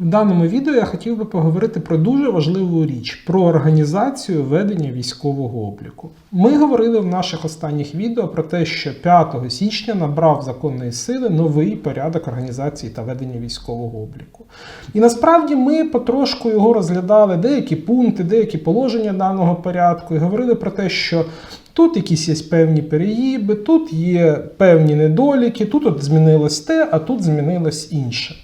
В даному відео я хотів би поговорити про дуже важливу річ про організацію ведення військового обліку. Ми говорили в наших останніх відео про те, що 5 січня набрав законної сили новий порядок організації та ведення військового обліку. І насправді ми потрошку його розглядали деякі пункти, деякі положення даного порядку, і говорили про те, що Тут якісь є певні переїби, тут є певні недоліки, тут от змінилось те, а тут змінилось інше.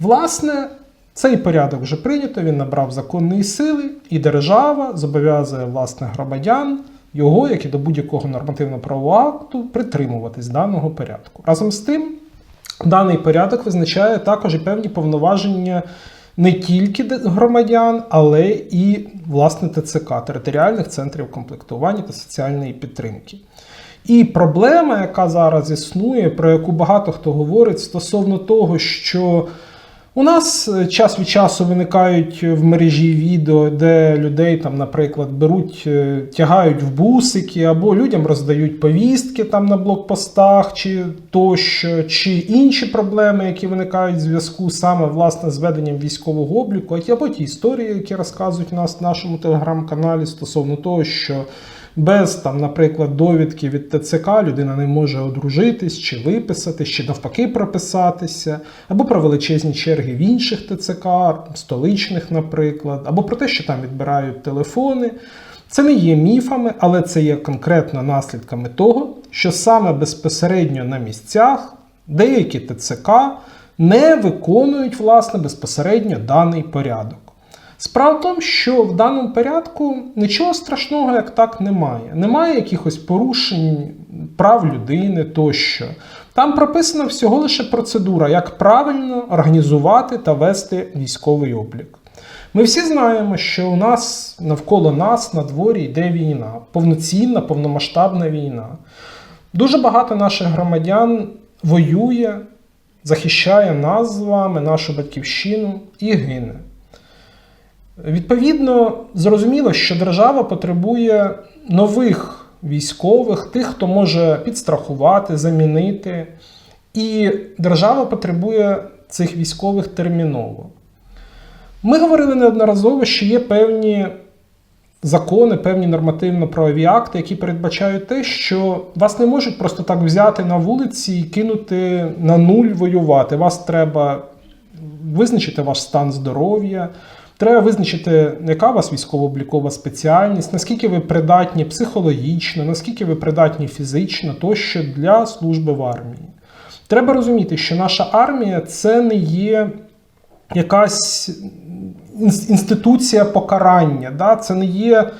Власне, цей порядок вже прийнято, він набрав законної сили, і держава зобов'язує власне громадян його, як і до будь-якого нормативно-правового акту, притримуватись даного порядку. Разом з тим, даний порядок визначає також і певні повноваження не тільки громадян, але і власне ТЦК територіальних центрів комплектування та соціальної підтримки. І проблема, яка зараз існує, про яку багато хто говорить стосовно того, що у нас е, час від часу виникають в мережі відео, де людей там, наприклад, беруть, е, тягають в бусики, або людям роздають повістки там на блокпостах, чи тощо, чи інші проблеми, які виникають в зв'язку саме власне з веденням військового обліку, або ті історії, які розказують нас в нашому телеграм-каналі стосовно того, що без там, наприклад, довідки від ТЦК людина не може одружитись чи виписатись, чи навпаки прописатися, або про величезні черги в інших ТЦК, столичних, наприклад, або про те, що там відбирають телефони. Це не є міфами, але це є конкретно наслідками того, що саме безпосередньо на місцях деякі ТЦК не виконують власне безпосередньо даний порядок. Справа в тому, що в даному порядку нічого страшного як так немає. Немає якихось порушень прав людини тощо. Там прописана всього лише процедура, як правильно організувати та вести військовий облік. Ми всі знаємо, що у нас навколо нас на дворі йде війна, повноцінна, повномасштабна війна. Дуже багато наших громадян воює, захищає нас з вами, нашу батьківщину і гине. Відповідно, зрозуміло, що держава потребує нових військових, тих, хто може підстрахувати, замінити. І держава потребує цих військових терміново. Ми говорили неодноразово, що є певні закони, певні нормативно-правові акти, які передбачають те, що вас не можуть просто так взяти на вулиці і кинути на нуль воювати. Вас треба визначити ваш стан здоров'я. Треба визначити, яка у вас військово-облікова спеціальність, наскільки ви придатні психологічно, наскільки ви придатні фізично, тощо для служби в армії. Треба розуміти, що наша армія це не є якась інституція покарання, да? це не є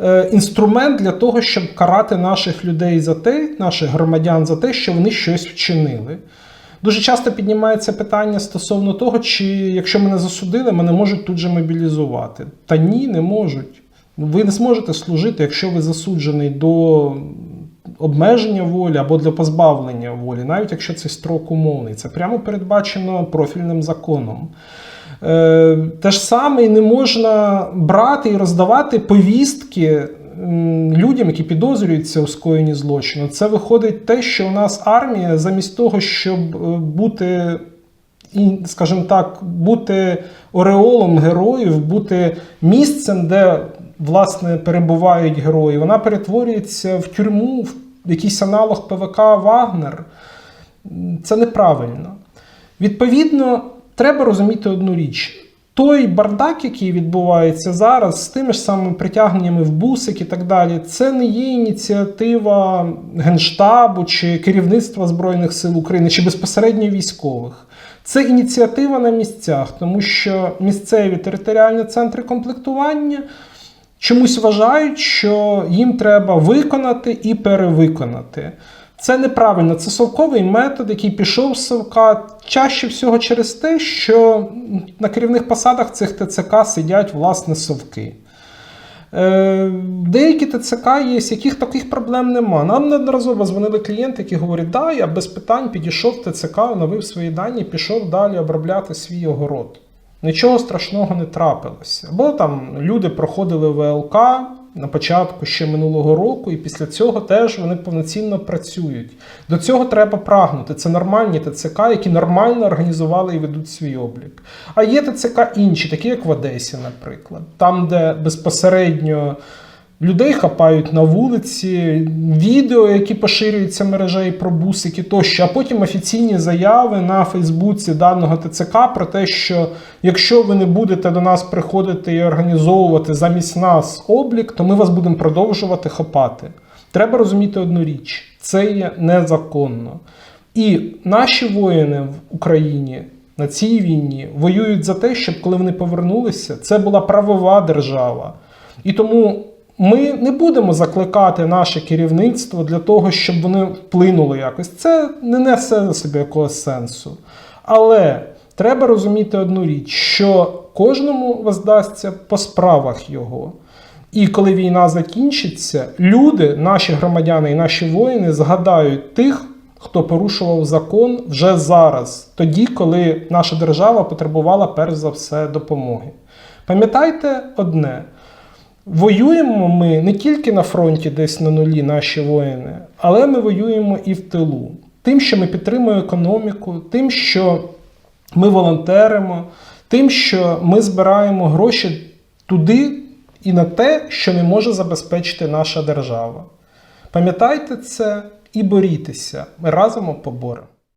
е, інструмент для того, щоб карати наших людей за те, наших громадян за те, що вони щось вчинили. Дуже часто піднімається питання стосовно того, чи якщо мене засудили, мене можуть тут же мобілізувати. Та ні, не можуть. Ви не зможете служити, якщо ви засуджений до обмеження волі або для позбавлення волі, навіть якщо цей строк умовний. Це прямо передбачено профільним законом. Е, Те ж саме і не можна брати і роздавати повістки людям, які підозрюються у скоєнні злочину. Це виходить те, що у нас армія, замість того, щоб е, бути, скажімо так, бути ореолом героїв, бути місцем, де власне перебувають герої, вона перетворюється в тюрму, в якийсь аналог ПВК Вагнер. Це неправильно. Відповідно, треба розуміти одну річ. Той бардак, який відбувається зараз, з тими ж самими притягненнями в бусик і так далі, це не є ініціатива Генштабу чи керівництва Збройних сил України, чи безпосередньо військових. Це ініціатива на місцях, тому що місцеві територіальні центри комплектування чомусь вважають, що їм треба виконати і перевиконати. Це неправильно, це совковий метод, який пішов з совка чаще всього через те, що на керівних посадах цих ТЦК сидять власне совки. Е, Деякі ТЦК є, з яких таких проблем нема. Нам неодноразово дзвонили клієнти, які говорять, да, я без питань підійшов ТЦК, оновив свої дані, пішов далі обробляти свій огород. Нічого страшного не трапилося. Або там люди проходили ВЛК, на початку ще минулого року, і після цього теж вони повноцінно працюють. До цього треба прагнути. Це нормальні ТЦК, які нормально організували і ведуть свій облік. А є ТЦК інші, такі як в Одесі, наприклад, там, де безпосередньо. Людей хапають на вулиці, відео, які поширюються мережею про бусики тощо, а потім офіційні заяви на Фейсбуці даного ТЦК про те, що якщо ви не будете до нас приходити і організовувати замість нас облік, то ми вас будемо продовжувати хапати. Треба розуміти одну річ: це є незаконно. І наші воїни в Україні на цій війні воюють за те, щоб коли вони повернулися, це була правова держава. І тому ми не будемо закликати наше керівництво для того, щоб вони вплинули якось. Це не несе за собі якогось сенсу. Але треба розуміти одну річ, що кожному воздасться по справах його. І коли війна закінчиться, люди, наші громадяни і наші воїни згадають тих, хто порушував закон вже зараз, тоді, коли наша держава потребувала перш за все допомоги. Пам'ятайте одне: воюємо ми не тільки на фронті, десь на нулі, наші воїни, але ми воюємо і в тилу. Тим, що ми підтримуємо економіку, тим, що ми волонтеримо, тим, що ми збираємо гроші туди і на те, що не може забезпечити наша держава. Пам'ятайте це і борітеся. Ми разом поборемо.